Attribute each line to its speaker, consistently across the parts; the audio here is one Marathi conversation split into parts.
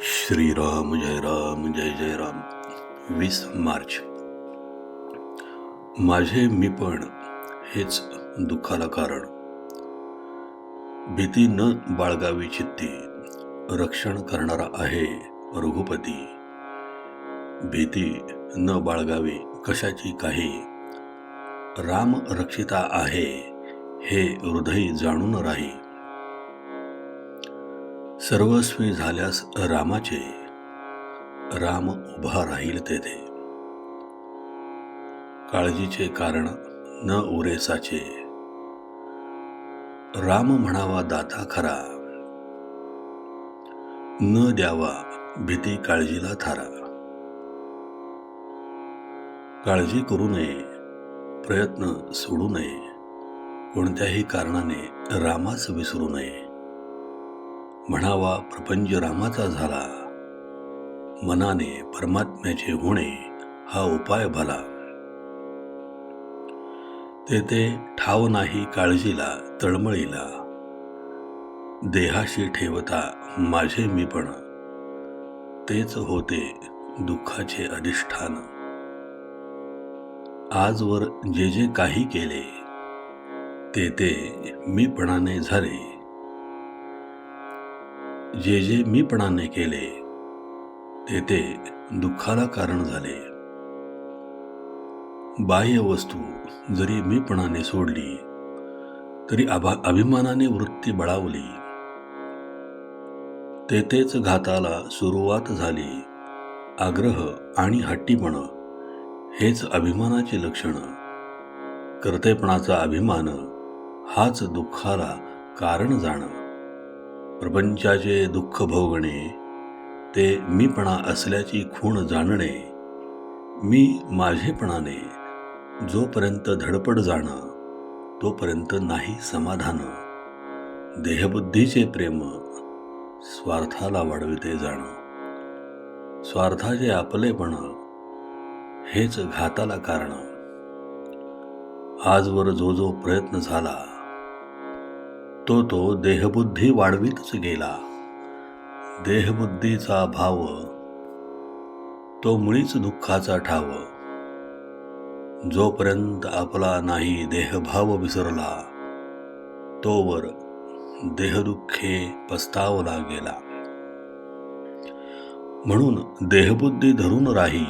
Speaker 1: श्रीराम जय राम जय जय राम. वीस मार्च. माझे मी पण हेच दुःखाला कारण. भीती न बाळगावी चित्ती रक्षण करणारा आहे रघुपती. भीती न बाळगावी कशाची काही? राम रक्षिता आहे हे हृदय जाणून राही. सर्वस्वी झाल्यास रामाचे राम उभा राहील तेथे. काळजीचे कारण न उरेसाचे. राम म्हणावा दाता खरा. न द्यावा भीती काळजीला थारा. काळजी करू नये प्रयत्न सोडू नये. कोणत्याही कारणाने रामास विसरू नये. म्हणावा प्रपंच रामाचा झाला. मनाने परमात्म्याचे होणे हा उपाय भला. तेथे ठाव नाही काळजीला तळमळीला. देहाशी ठेवता माझे मी पण. तेच होते दुःखाचे अधिष्ठान. आजवर जे जे काही केले ते ते मीपणाने झाले. जे जे मीपणाने केले ते ते दुःखाला कारण झाले. बाह्य वस्तू जरी मीपणाने सोडली तरी अभा अभिमानाने वृत्ती बळावली. तेथेच घाताला सुरुवात झाली. आग्रह आणि हट्टीपण हेच अभिमानाचे लक्षण. कर्तेपणाचा अभिमान हाच दुःखाला कारण जाणं. प्रपंचाचे दुःख भोगणे ते मीपणा असल्याची खूण जाणणे मी माझेपणाने जोपर्यंत धडपड जाणं तोपर्यंत नाही समाधान. देहबुद्धीचे प्रेम स्वार्थाला वाढविते जाणं. स्वार्थाचे आपलेपण हेच घाताला कारण. आजवर जो जो प्रयत्न झाला तो तो देहबुद्धी वाढवीतच गेला. देहबुद्धीचा भाव तो मुळीच दुःखाचा ठाव. जोपर्यंत आपला नाही देहभाव विसरला तोवर देहदुःखे पस्तावला गेला. म्हणून देहबुद्धी धरून राही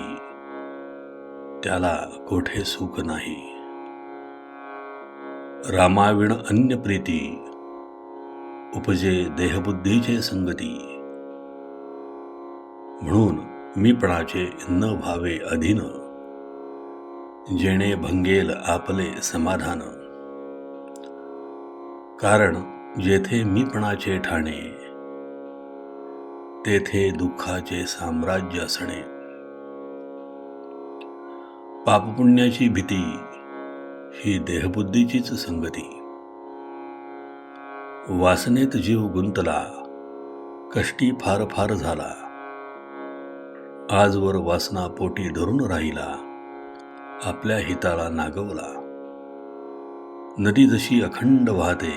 Speaker 1: त्याला कोठे सुख नाही. रामाविण अन्य प्रीती उपजे देहबुद्धीचे संगती. म्हणून मीपणाचे न भावे अधीन जेणे भंगेल आपले समाधान. कारण जेथे मीपणाचे ठाणे तेथे दुःखाचे साम्राज्य असणे. पापपुण्याची भीती ही देहबुद्धीचीच संगती. वासनेत जीव गुंतला कष्टी फार फार झाला. आजवर वासना पोटी धरून राहिला आपल्या हिताला नागवला. नदी जशी अखंड वाहते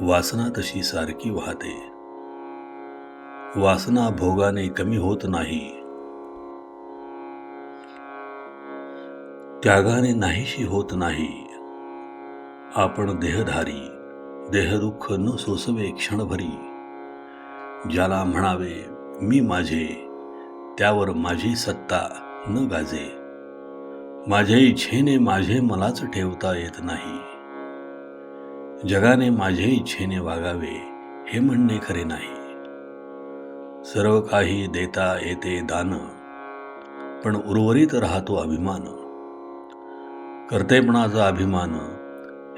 Speaker 1: वासना तशी सारखी वाहते. वासना भोगाने कमी होत नाही. त्यागाने नाहीशी होत नाही. आपण देहधारी देहदुःख न सोसवे क्षणभरी. ज्याला म्हणावे मी माझे त्यावर माझी सत्ता न गाजे. माझ्या इच्छेने माझे मलाच ठेवता येत नाही. जगाने माझे इच्छेने वागावे हे म्हणणे खरे नाही. सर्व काही देता येते दान पण उर्वरित राहतो अभिमान. कर्तेपणाचा अभिमान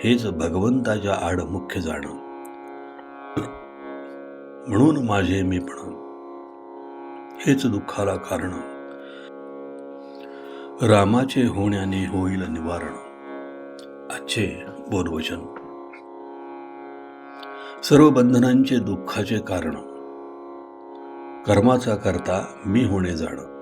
Speaker 1: हेच भगवंताच्या आड मुख्य जाणं. म्हणून माझे मीपण हेच दुःखाला कारण. रामाचे होण्याने होईल निवारण. आजचे बोधवचन. सर्व बंधनांचे दुःखाचे कारण. कर्माचा करता मी होणे जाणं.